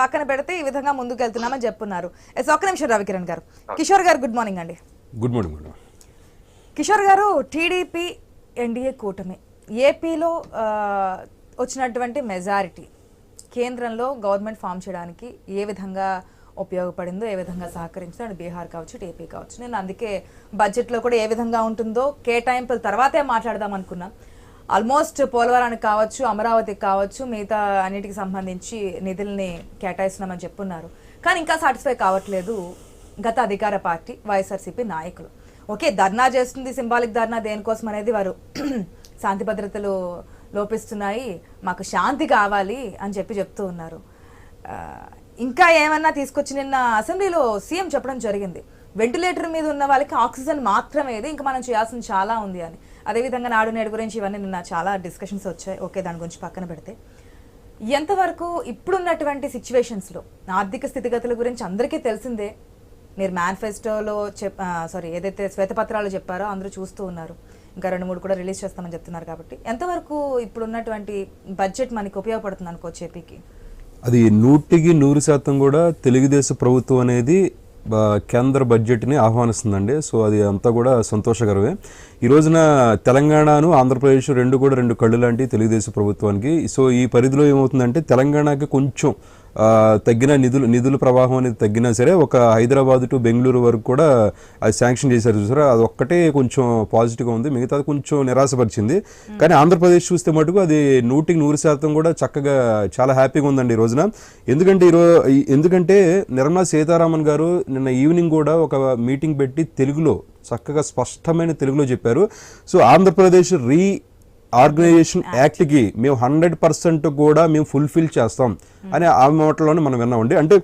పక్కన పెడితే ఈ విధంగా ముందుకు వెళ్తున్నామని చెప్పున్నారు. ఎస్ ఒక్క నిమిషం రవికిరణ్ గారు. కిషోర్ గారు గుడ్ మార్నింగ్ అండి. గుడ్ మార్నింగ్ మేడం కిషోర్ గారు టీడీపీ ఎన్డీఏ కూటమి. ఏపీలో వచ్చినటువంటి మెజారిటీ కేంద్రంలో గవర్నమెంట్ ఫామ్ చేయడానికి ఏ విధంగా ఉపయోగపడిందో ఏ విధంగా సహకరించిందో అండ్ బీహార్ కావచ్చు ఏపీ కావచ్చు. నేను అందుకే బడ్జెట్లో కూడా ఏ విధంగా ఉంటుందో కేటాయింపుల తర్వాతే మాట్లాడదాం అనుకున్నా. ఆల్మోస్ట్ పోలవరానికి కావచ్చు అమరావతికి కావచ్చు మిగతా అన్నిటికి సంబంధించి నిధుల్ని కేటాయిస్తున్నామని చెప్పున్నారు. కానీ ఇంకా సాటిస్ఫై కావట్లేదు గత అధికార పార్టీ వైఎస్ఆర్సీపీ నాయకులు. ఓకే ధర్నా చేస్తుంది సింబాలిక్ ధర్నా దేనికోసం అనేది వారు శాంతి భద్రతలు లోపిస్తున్నాయి మాకు శాంతి కావాలి అని చెప్పి చెప్తూ ఉన్నారు. ఇంకా ఏమన్నా తీసుకొచ్చి నిన్న అసెంబ్లీలో సీఎం చెప్పడం జరిగింది. వెంటిలేటర్ మీద ఉన్న వాళ్ళకి ఆక్సిజన్ మాత్రమేది ఇంకా మనం చేయాల్సింది చాలా ఉంది అని. అదేవిధంగా నాడు నేడు గురించి ఇవన్నీ నిన్న చాలా డిస్కషన్స్ వచ్చాయి. ఓకే దాని గురించి పక్కన పెడితే. ఎంతవరకు ఇప్పుడున్నటువంటి సిచ్యువేషన్స్లో ఆర్థిక స్థితిగతుల గురించి అందరికీ తెలిసిందే. మీరు మేనిఫెస్టోలో చెప్ సారీ ఏదైతే శ్వేతపత్రాలు చెప్పారో అందరూ చూస్తూ ఉన్నారు. ఇంకా రెండు మూడు కూడా రిలీజ్ చేస్తామని చెప్తున్నారు కాబట్టి. ఎంతవరకు ఇప్పుడున్నటువంటి బడ్జెట్ మనకి ఉపయోగపడుతుంది అనుకో చెప్పికి అది నూటికి నూరు శాతం కూడా తెలుగుదేశం ప్రభుత్వం అనేది కేంద్ర బడ్జెట్ని ఆహ్వానిస్తుందండి. సో అది అంతా కూడా సంతోషకరమే. ఈ రోజున తెలంగాణను ఆంధ్రప్రదేశ్ రెండు కూడా రెండు కళ్ళు లాంటి తెలుగుదేశం ప్రభుత్వానికి. సో ఈ పరిధిలో ఏమవుతుందంటే తెలంగాణకి కొంచెం తగ్గిన నిధులు నిధుల ప్రవాహం అనేది తగ్గినా సరే ఒక హైదరాబాద్ టు బెంగళూరు వరకు కూడా అది శాంక్షన్ చేశారు చూసారా? అది ఒక్కటే కొంచెం పాజిటివ్గా ఉంది. మిగతాది కొంచెం నిరాశపరిచింది. కానీ ఆంధ్రప్రదేశ్ చూస్తే మటుకు అది నూటికి నూరు శాతం కూడా చక్కగా చాలా హ్యాపీగా ఉందండి ఈ రోజున. ఎందుకంటే ఈరోజు ఎందుకంటే నిర్మలా సీతారామన్ గారు నిన్న ఈవినింగ్ కూడా ఒక మీటింగ్ పెట్టి తెలుగులో చక్కగా స్పష్టమైన తెలుగులో చెప్పారు. సో ఆంధ్రప్రదేశ్ రీ ఆర్గనైజేషన్ యాక్ట్కి మేము హండ్రెడ్ పర్సెంట్ కూడా మేము ఫుల్ఫిల్ చేస్తాం అని ఆ మాటలోనే మనం విన్నామండి. అంటే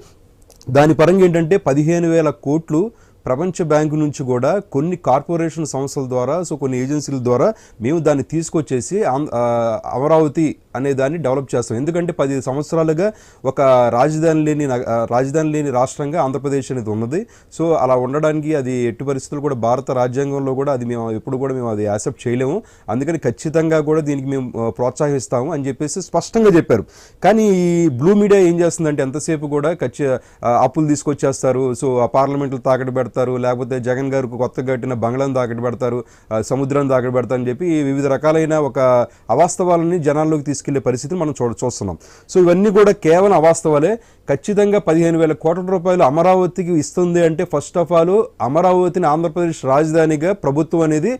దాని పరంగా ఏంటంటే పదిహేను వేల కోట్లు ప్రపంచ బ్యాంకు నుంచి కూడా కొన్ని కార్పొరేషన్ సంస్థల ద్వారా సో కొన్ని ఏజెన్సీల ద్వారా మేము దాన్ని తీసుకొచ్చేసి అమరావతి అనే దాన్ని డెవలప్ చేస్తాం. ఎందుకంటే పది సంవత్సరాలుగా ఒక రాజధాని లేని రాజధాని లేని రాష్ట్రంగా ఆంధ్రప్రదేశ్ అనేది ఉన్నది. సో అలా ఉండడానికి అది ఎట్టి పరిస్థితులు కూడా భారత రాజ్యాంగంలో కూడా అది మేము ఎప్పుడు కూడా మేము అది యాక్సెప్ట్ చేయలేము. అందుకని ఖచ్చితంగా కూడా దీనికి మేము ప్రోత్సహిస్తాము అని చెప్పేసి స్పష్టంగా చెప్పారు. కానీ ఈ బ్లూ మీడియా ఏం చేస్తుందంటే ఎంతసేపు కూడా ఖచ్చి అప్పులు తీసుకొచ్చేస్తారు. సో ఆ పార్లమెంట్లు తాకట్టు పెడతారు. లేకపోతే జగన్ గారికి కొత్తగా కట్టిన బంగ్లాను తాకట్టు పెడతారు. సముద్రం తాకట్టు పెడతారు అని చెప్పి వివిధ రకాలైన ఒక అవాస్తవాలని జనాల్లోకి తీసుకెళ్ళే పరిస్థితిని మనం చూడ చూస్తున్నాం. సో ఇవన్నీ కూడా కేవలం అవాస్తవాలే. ఖచ్చితంగా పదిహేను వేల కోట్ల రూపాయలు అమరావతికి ఇస్తుంది అంటే ఫస్ట్ ఆఫ్ ఆల్ అమరావతిని ఆంధ్రప్రదేశ్ రాజధానిగా ప్రభుత్వం అనేది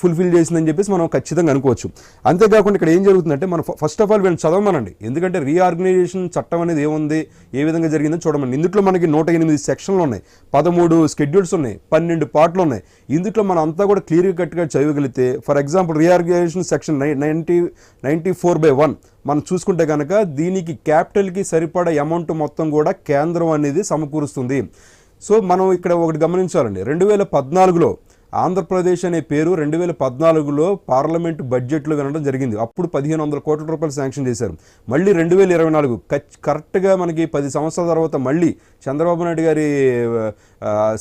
ఫుల్ఫిల్ చేసిందని చెప్పేసి మనం ఖచ్చితంగా అనుకోవచ్చు. అంతేకాకుండా ఇక్కడ ఏం జరుగుతుందంటే మనం ఫస్ట్ ఆఫ్ ఆల్ వీళ్ళని చదవమనండి. ఎందుకంటే రీఆర్గనైజేషన్ చట్టం అనేది ఏముంది? ఏ విధంగా జరిగిందో చూడమని ఇందులో మనకి నూట ఎనిమిది సెక్షన్లు ఉన్నాయి. పదమూడు స్కెడ్యూల్స్ ఉన్నాయి. పన్నెండు పార్ట్లు ఉన్నాయి. ఇందులో మనం అంతా కూడా క్లియర్గా కట్గా చదవగలిగితే for example reorganisation section ninety ninety four by one మనం చూసుకుంటే కనుక దీనికి క్యాపిటల్కి సరిపడా అమౌంట్ మొత్తం కూడా కేంద్రం అనేది సమకూరుస్తుంది. సో మనం ఇక్కడ ఒకటి గమనించాలండి. రెండు వేల పద్నాలుగులో ఆంధ్రప్రదేశ్ అనే పేరు రెండు వేల పద్నాలుగులో పార్లమెంట్ బడ్జెట్లో వినడం జరిగింది. అప్పుడు పదిహేను వందల కోట్ల రూపాయలు శాంక్షన్ చేశారు. మళ్ళీ రెండు వేల ఇరవై నాలుగు కరెక్ట్గా మనకి పది సంవత్సరాల తర్వాత మళ్ళీ చంద్రబాబు నాయుడు గారి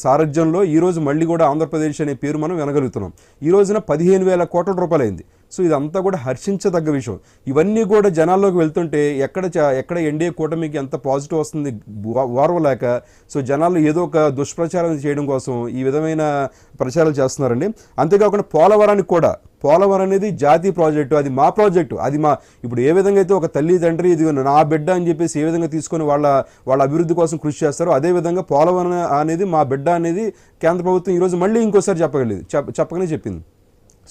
సారథ్యంలో ఈరోజు మళ్ళీ కూడా ఆంధ్రప్రదేశ్ అనే పేరు మనం వినగలుగుతున్నాం. ఈ రోజున పదిహేను వేల కోట్ల రూపాయలు అయింది సో ఇదంతా కూడా హర్షించదగ్గ విషయం. ఇవన్నీ కూడా జనాల్లోకి వెళ్తుంటే ఎక్కడ ఎక్కడ ఎన్డీఏ కూటమికి ఎంత పాజిటివ్ వస్తుంది ఓర్వలేక సో జనాలు ఏదో ఒక దుష్ప్రచారం చేయడం కోసం ఈ విధమైన ప్రచారాలు చేస్తున్నారండి. అంతేకాకుండా పోలవరానికి కూడా. పోలవరం అనేది జాతీయ ప్రాజెక్టు అది మా ప్రాజెక్టు అది మా ఇప్పుడు ఏ విధంగా అయితే ఒక తల్లి తండ్రి ఇది నా బిడ్డ అని చెప్పేసి ఏ విధంగా తీసుకొని వాళ్ళ వాళ్ళ అభివృద్ధి కోసం కృషి చేస్తారో అదే విధంగా పోలవరం అనేది మా బిడ్డ అనేది కేంద్ర ప్రభుత్వం ఈరోజు మళ్ళీ ఇంకోసారి చెప్పగలేదు చెప్ప చెప్పకనే చెప్పింది.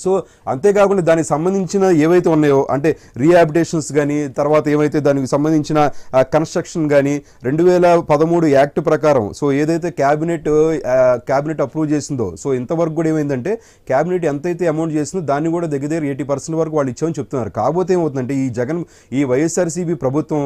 సో అంతేకాకుండా దానికి సంబంధించిన ఏవైతే ఉన్నాయో అంటే రీహాబిటేషన్స్ కానీ తర్వాత ఏవైతే దానికి సంబంధించిన కన్స్ట్రక్షన్ కానీ రెండు వేల పదమూడు యాక్ట్ ప్రకారం సో ఏదైతే క్యాబినెట్ క్యాబినెట్ అప్రూవ్ చేసిందో సో ఇంతవరకు కూడా ఏమైందంటే క్యాబినెట్ ఎంతైతే అమౌంట్ చేసిందో దాన్ని కూడా దగ్గర దగ్గర ఎయిటీ పర్సెంట్ వరకు వాళ్ళు ఇచ్చామని చెప్తున్నారు. కాకపోతే ఏమవుతుందంటే ఈ జగన్ ఈ వైఎస్ఆర్సీపీ ప్రభుత్వం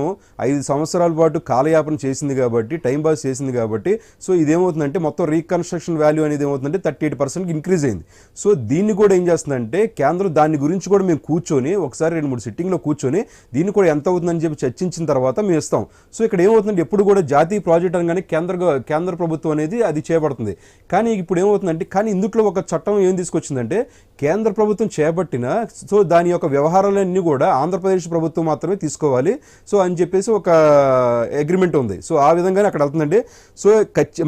ఐదు సంవత్సరాల పాటు కాలయాపన చేసింది కాబట్టి టైం పాస్ చేసింది కాబట్టి సో ఇదేమవుతుందంటే మొత్తం రీకన్స్ట్రక్షన్ వాల్యూ అనేది ఏమవుతుందంటే థర్టీ ఎయిట్ పర్సెంట్కి ఇంక్రీజ్ అయింది. సో దీన్ని కూడా ఏం చేస్తుందంటే కేంద్రం దాని గురించి కూడా మేము కూర్చొని ఒకసారి రెండు మూడు సిట్టింగ్లో కూర్చొని దీన్ని కూడా ఎంత అవుతుందని చెప్పి చర్చించిన తర్వాత మేము ఇస్తాం. సో ఇక్కడ ఏమవుతుందంటే ఎప్పుడు కూడా జాతీయ ప్రాజెక్ట్ అనగానే కేంద్ర కేంద్ర ప్రభుత్వం అనేది అది చేపడుతుంది. కానీ ఇప్పుడు ఏమవుతుందంటే కానీ ఇందుట్లో ఒక చట్టం ఏం తీసుకొచ్చిందంటే కేంద్ర ప్రభుత్వం చేపట్టిన సో దాని యొక్క వ్యవహారాలన్నీ కూడా ఆంధ్రప్రదేశ్ ప్రభుత్వం మాత్రమే తీసుకోవాలి. సో అని చెప్పేసి ఒక అగ్రిమెంట్ ఉంది. సో ఆ విధంగానే అక్కడ వెళ్తుందండి సో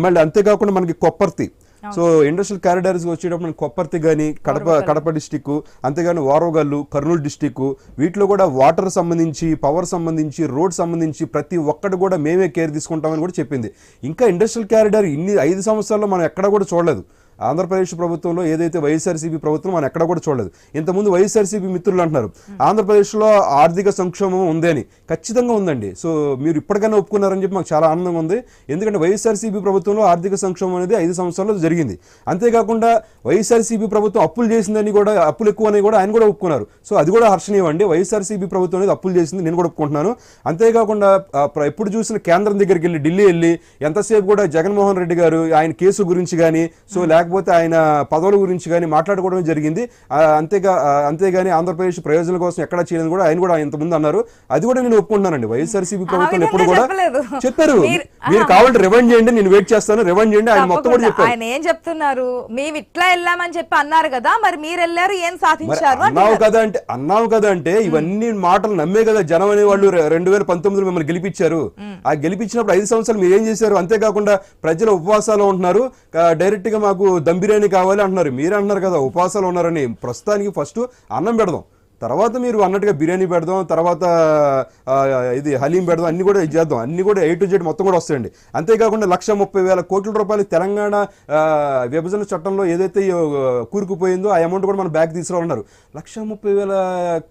మళ్ళీ అంతేకాకుండా మనకి కొప్పర్తి. సో ఇండస్ట్రియల్ కారిడార్స్ వచ్చేటప్పుడు కొప్పర్తి కానీ కడప కడప. డిస్టిక్ అంతేగాని వారోగల్లు కర్నూలు డిస్టిక్ వీటిలో కూడా వాటర్ సంబంధించి పవర్ సంబంధించి రోడ్ సంబంధించి ప్రతి ఒక్కటి కూడా మేమే కేర్ తీసుకుంటామని కూడా చెప్పింది. ఇంకా ఇండస్ట్రియల్ కారిడార్ ఇన్ని ఐదు సంవత్సరాల్లో మనం ఎక్కడ కూడా చూడలేదు. ఆంధ్రప్రదేశ్ ప్రభుత్వంలో ఏదైతే వైఎస్ఆర్సీపీ ప్రభుత్వం మనం ఎక్కడ కూడా చూడలేదు. ఇంతకుముందు వైఎస్ఆర్సీపీ మిత్రులు అంటున్నారు. ఆంధ్రప్రదేశ్లో ఆర్థిక సంక్షోభం ఉంది అని. ఖచ్చితంగా ఉందండి. సో మీరు ఇప్పటికైనా ఒప్పుకున్నారని చెప్పి మాకు చాలా ఆనందంగా ఉంది. ఎందుకంటే వైఎస్ఆర్సీపీ ప్రభుత్వంలో ఆర్థిక సంక్షోభం అనేది ఐదు సంవత్సరాల్లో జరిగింది. అంతేకాకుండా వైఎస్ఆర్సీపీ ప్రభుత్వం అప్పులు చేసిందని కూడా అప్పులు ఎక్కువ అని కూడా ఆయన కూడా ఒప్పుకున్నారు. సో అది కూడా హర్షణీయం అండి వైఎస్ఆర్సీపీ ప్రభుత్వం అనేది అప్పులు చేసింది నేను కూడా ఒప్పుకుంటున్నాను. అంతేకాకుండా ఎప్పుడు చూసిన కేంద్రం దగ్గరికి వెళ్ళి ఢిల్లీ వెళ్ళి ఎంతసేపు కూడా జగన్మోహన్ రెడ్డి గారు ఆయన కేసు గురించి కానీ సో లేకపోతే ఆయన పదవుల గురించి కానీ మాట్లాడుకోవడం జరిగింది. అంతేగా అంతేగాని ఆంధ్రప్రదేశ్ ప్రయోజనాల కోసం ఎక్కడ చేయలేదు కూడా ఆయన కూడా ఇంతకుముందు అన్నారు. అది కూడా నేను ఒప్పుకుంటున్నానండి. వైఎస్ఆర్సీపీ ప్రభుత్వం ఎప్పుడు కూడా. చెప్పారు. మీరు- కావాలంటే రివైండ్ చేయండి నేను వెయిట్ చేస్తాను. రివైండ్ చేయండి ఆయన మొత్తం కూడా. చెప్పారు. ఆయన ఏం చెప్తున్నారు? మేము ఇట్లా వెళ్ళామని చెప్పి అన్నారు కదా మరి మీరు వెళ్ళారు ఏం సాధించారు? అన్నావు. కదా అంటే అన్నావు కదా అంటే ఇవన్నీ మాటలు నమ్మే కదా జనం అనే వాళ్ళు రెండు వేల పంతొమ్మిదిలో మిమ్మల్ని గెలిపించారు. ఆ గెలిపించినప్పుడు ఐదు సంవత్సరాలు మీరు ఏం చేశారు? అంతేకాకుండా ప్రజలు ఉపవాసాలు ఉంటున్నారు. డైరెక్ట్గా మాకు దమ్ బిర్యానీ కావాలి అంటున్నారు. మీరు అంటున్నారు కదా ఉపవాసాలు ఉన్నారని. ప్రస్తుతానికి ఫస్ట్ అన్నం పెడదాం. తర్వాత మీరు అన్నట్టుగా బిర్యానీ పెడదాం తర్వాత ఇది హలీం పెడదాం అన్ని కూడా ఇది చేద్దాం. అన్ని కూడా ఏ టు జెడ్ మొత్తం కూడా వస్తాయండి. అంతేకాకుండా లక్ష ముప్పై వేల కోట్ల రూపాయలు తెలంగాణ విభజన చట్టంలో ఏదైతే కూరుకుపోయిందో ఆ అమౌంట్ కూడా మనం బ్యాక్ తీసుకురావన్నారు లక్ష ముప్పై వేల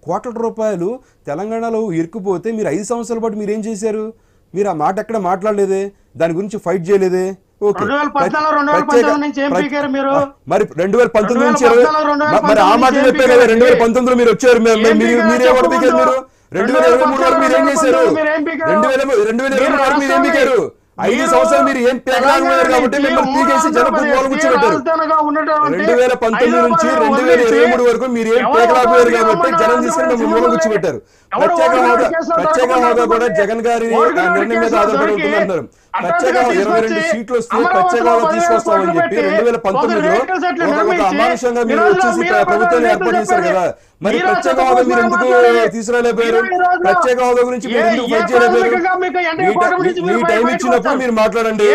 కోట్ల రూపాయలు తెలంగాణలో ఇరుక్కుపోతే మీరు ఐదు సంవత్సరాల పాటు మీరు ఏం చేశారు? మీరు ఆ మాట ఎక్కడ మాట్లాడలేదే? దాని గురించి ఫైట్ చేయలేదే? ఓకే. 2014, 2015 ప్రత్యేక- నుంచి ఏం ప్ర- పీకారు మీరు? రెండు వేల పంతొమ్మిది నుంచి 2014, ఇరవై- మరి ఆ మాట 2015 చెప్పే కదా రెండు వేల పంతొమ్మిదిలో మీరు వచ్చారు మీరు- మీరు-. రెండు వేల ఇరవై మూడు వరకు ఏం చేశారు మీరు ఏం పీకారు? రెండు వేల రెండు వేల ఇరవై మూడు వరకు మీరు ఏం మీరు పీకారు ఐదు సంవత్సరాలు మీరు ఏం పీకలేకపోయారు కాబట్టి మిమ్మల్ని పీకేసి జనం కూర్చోబెట్టారు రెండు వేల పంతొమ్మిది నుంచి రెండు వేల ఇరవై మూడు వరకు మీరు ఏం పేకలేకపోయారు కాబట్టి జనం తీసుకుని మిమ్మల్ని మూల కూర్చోబెట్టారు ప్రత్యేక హోదా ప్రత్యేక హోదా కూడా జగన్ గారి నిర్ణయం మీద ఆధారపడి ఉంటుంది హోదా ఇరవై రెండు సీట్లు వస్తే తీసుకొస్తామని చెప్పి రెండు వేల పంతొమ్మిదిలో ఒక ఒక అమానుషంగా మీరు వచ్చేసి ప్ర- ప్రభుత్వాన్ని ఏర్పాటు చేశారు కదా. మరి ప్రత్యేక హోదా మీరు ఎందుకు ప్రత్యేక హోదా గురించి మీరు ఎందుకు ఫైట్ చేయలేకపోయారు మీ టై- ఇచ్చినప్పుడు మీరు మాట్లాడండి.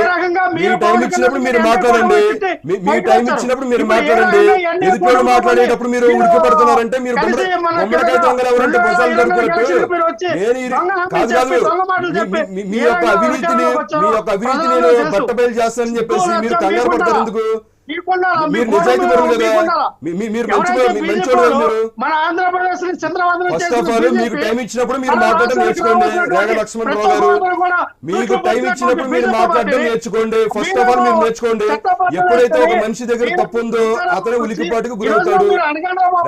మీ టైం ఇచ్చినప్పుడు మీరు మాట్లాడండి. మీ- టైం ఇచ్చినప్పుడు మీరు మాట్లాడండి. ఎదుటి మాట్లాడేటప్పుడు మీరు ఉడికి పడుతున్నారంటే మీరు గుమ్మడి- గుమ్మడికాయ దొంగలు ఎవరంటే ప్రజలు నేను కాదు కాదు. మీ యొక్క అవినీతిని మీ యొక్క అవినీతి నేను బట్టబయలు చేస్తానని చెప్పేసి మీరు కంగారు పడతారు ఎందుకు? మీరు నిజాయితీ పరులు కదా? మీరు మంచి మంచోడు మీరు? ఫస్ట్ ఆఫ్ ఆల్ మీకు టైం ఇచ్చినప్పుడు మీరు మాట్లాడడం నేర్చుకోండి. రేగ లక్ష్మణరావు గారు. మీకు టైం ఇచ్చినప్పుడు మీరు మాట్లాడడం నేర్చుకోండి. ఫస్ట్ ఆఫ్ ఆల్ మీరు నేర్చుకోండి. ఎప్పుడైతే ఒక మనిషి దగ్గర తప్పు ఉందో అతను ఉలికిపాటుకు గురవుతాడు.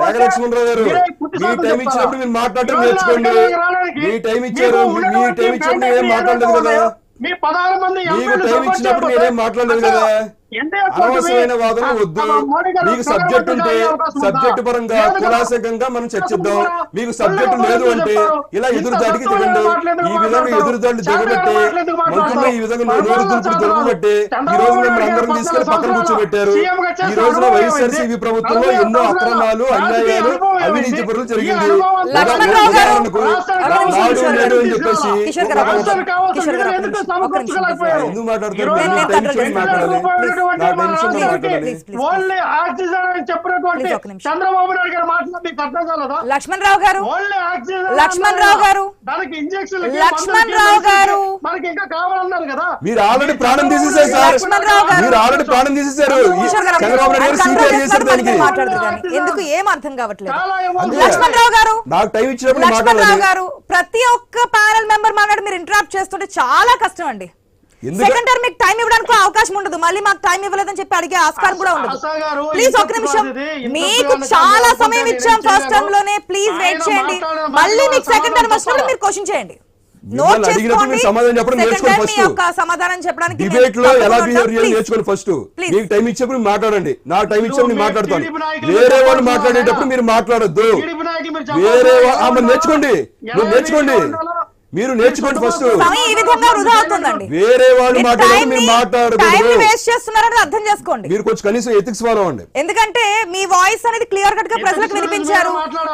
రేగ లక్ష్మణరావు గారు మీ టైం ఇచ్చినప్పుడు మీరు మాట్లాడడం నేర్చుకోండి. మీ టైం ఇచ్చారు. మీ- టైం ఇచ్చినప్పుడు నేనేం మాట్లాడలేదు కదా? మీ పదహారు మంది టైం ఇచ్చినప్పుడు నేనేం మాట్లాడలేదు కదా అనవసరమైన వాదన వద్దు మీకు సబ్జెక్ట్ ఉంటే? సబ్జెక్ట్ పరంగా? కులాసకంగా మనం చర్చిద్దాం మీకు సబ్జెక్ట్ లేదు అంటే. ఇలా ఇంత ఎదురు దాడికి తక్కువ దిగండి ఈ విధంగా మాట్లాడతారు. ఎదురు దాడి చాలా దిగబట్టి మంత్రులు ఈ విధంగా. నోరు దులుపుడు ఈ రోజు నాయుడు అందరం తీసుకెళ్ళి పక్కన కూర్చోబెట్టారు ఈ రోజున వైఎస్ఆర్సీపీ? ప్రభుత్వంలో ఎన్నో అక్రమాలు అన్యాయాలు అవినీతి? పనులు జరిగింది లక్ష్మణరావు గారు, ఎందుకు నిమిషం. చంద్రబాబు నాయుడు గారి మాటలు మీకు అర్థం కాలేదా లక్ష్మణ్ రావు గారు లక్ష్మణ్ రావు గారు. దానికి ఇంజక్షన్ లక్ష్మణ్ రావు గారు. మనకి ఇంకా కావాలన్నారు కదా మీరు ఆల్రెడీ ప్రాణం తీసేశారు సార్ లక్ష్మణ్ రావు గారు. మీరు ఆల్రెడీ ప్రాణం చంద్రబాబు నాయుడు గారు చేశారు దానికి ఎందుకు ఏం అర్థం కావట్లేదు చాలా emotional. లక్ష్మణ్ రావు గారు నాకు టైం ఇచ్చినప్పుడు లక్ష్మణ్ రావు మాట్లాడాలి గారు ప్రతి ఒక్క ప్యానల్ మెంబర్ మాట్లాడి మీరు ఇంటరాప్ట్ చేస్తుంటే చాలా కష్టం అండి. ఎందుకు? సెకండ్ టర్మ్ మీకు టైం ఇవ్వడానికి అవకాశం ఉండదు. మళ్ళీ మాకు టైం ఇవ్వలేదని చెప్పి అడిగే ఆస్కారం కూడా ఉండదు. ప్లీజ్ ఒక్క నిమిషం. మీకు చాలా సమయం ఇచ్చాం ఫస్ట్. టర్మ్లోనే. ప్లీజ్ వెయిట్ చేయండి. మళ్ళీ మీకు సెకండ్ టర్మ్ వచ్చినప్పుడు? మీరు క్వశ్చన్ చేయండి. సమాధానం చెప్పడం నేర్చుకోండి ఫస్ట్ డిబేట్లో ఎలా బిహేవ్ చేయాలో. నేర్చుకోండి ఫస్ట్. మీకు టైం ఇచ్చేప్పుడు మాట్లాడండి నా టైం ఇచ్చేప్పుడు మాట్లాడతాను వేరే వాళ్ళు మాట్లాడేటప్పుడు? మీరు మాట్లాడొద్దు వేరే? నేర్చుకోండి నేర్చుకోండి మీరు? మీరు నేర్చుకోండి ఫస్ట్ సమయం ఈ విధంగా వృధా అవుతుందండి. వేరే వాళ్ళు మీరు మాట్లాడారు. మీరు వేస్ట్ చేస్తున్నారని అర్థం చేసుకోండి. మీరు కొంచెం కనీసం ఎథిక్స్ ఫాలో అవ్వండి. ఎందుకంటే మీ వాయిస్ అనేది క్లియర్ కట్గా ప్రజలకు వినిపించారు?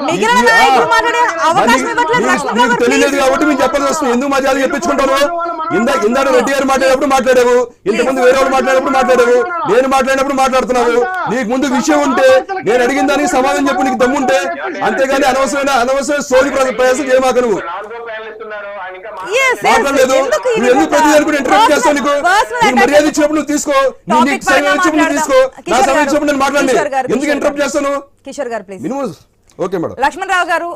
మిగిలిన నాయకులు మాట్లాడే మరి అవకాశం ఇవ్వట్లేదు మీకు- తెలియలేదు. కాబట్టి మీకు చెప్పాల్సి వస్తుంది. ఎందుకు మా జాతి చెప్పించుకుంటాను ఇందా ఇందాక రెడ్డి గారు మాట్లాడేటప్పుడు మాట్లాడావు. ఇంతకుముందు వేరే వాళ్ళు మాట్లాడేటప్పుడు మాట్లాడావు. నేను మాట్లాడినప్పుడు మాట్లాడుతున్నావు. నీకు ముందు విషయం ఉంటే నేను అడిగిన దానికి సమాధానం చెప్పు నీకు దమ్ముంటే అంతేగాని అనవసరమైన అనవసరమైన సోది ప్ర- ప్రయాసం చేయమాక నువ్వు నాలుగో ప్యానలిస్ట్ ఉన్నారు ఆయన ఇంకా Yes, yes, మాట్లాడలేదు నువ్వు ఎందుకు? ప్రతి దానికి చేస్తావు నీకు? నీకు మర్యాద ఇచ్చినప్పుడు నువ్వు తీసుకో. నువ్వు Topic నీకు సమయం పరంగా ఇచ్చినప్పుడు నువ్వు తీసుకో. నా సమయం ఇచ్చినప్పుడు నేను ఎందుకు. చేస్తాను కిషోర్ గారు please okay madam. Lakshman Rao గారు